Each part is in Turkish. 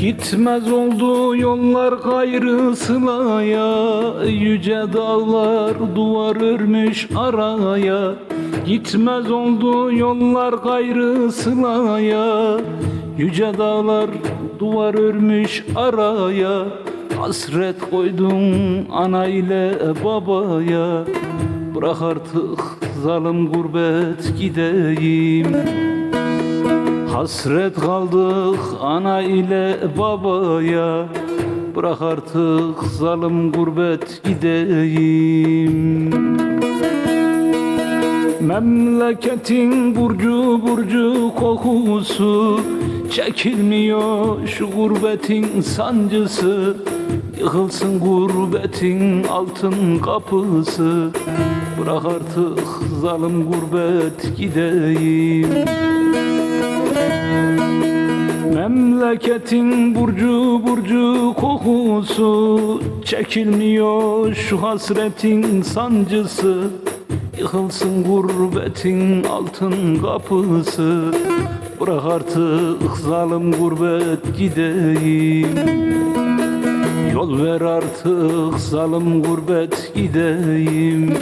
Gitmez oldu yollar gayrı sılaya Yüce dağlar duvar örmüş araya. Gitmez oldu yollar gayrı sılaya Yüce dağlar duvar örmüş araya. Hasret koydum ana ile babaya. Bırak artık zalim gurbet gideyim Hasret kaldık ana ile babaya. Bırak artık zalim gurbet gideyim. Memleketin burcu burcu kokusu Çekilmiyor şu gurbetin sancısı. Yıkılsın gurbetin altın kapısı. Bırak artık zalim gurbet gideyim Memleketin burcu burcu kokusu Çekilmiyor şu hasretin sancısı. Yıkılsın gurbetin altın kapısı. Bırak artık zalim gurbet gideyim. Yol ver artık zalim gurbet gideyim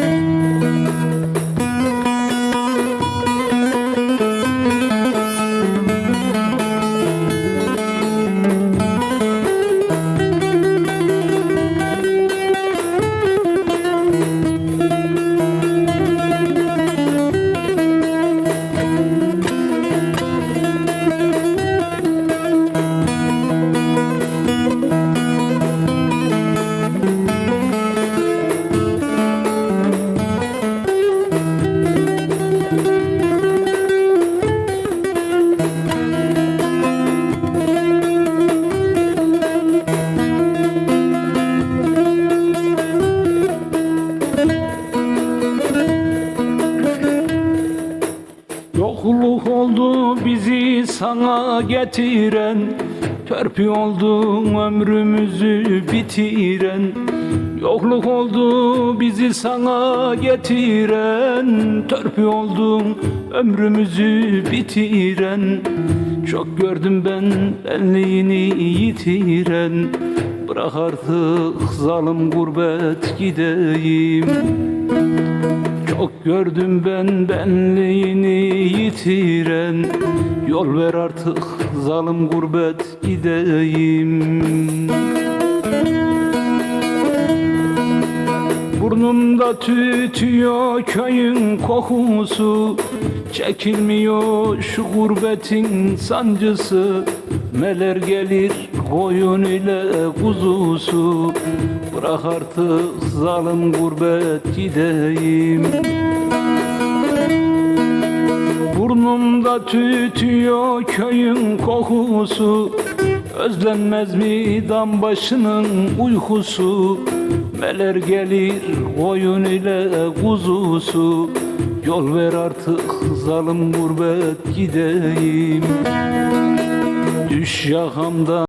oldu bizi sana getiren? Törpü oldu ömrümüzü bitiren? Yokluk oldu bizi sana getiren? Törpü oldu ömrümüzü bitiren? Çok gördüm ben benliğini yitiren. Bırak artık zalim gurbet gideyim çok gördüm ben benliğini yitiren. Yol ver artık zalim gurbet gideyim. Burnumda tütüyor köyün kokusu. Çekilmiyor şu gurbetin sancısı. Meler gelir koyun ile kuzusu Bırak artık zalim gurbet gideyim. Burnumda tütüyor köyün kokusu. Özlenmez mi dam başının uykusu. Meler gelir koyun ile kuzusu. Yol ver artık zalim gurbet gideyim. Düş yakamdan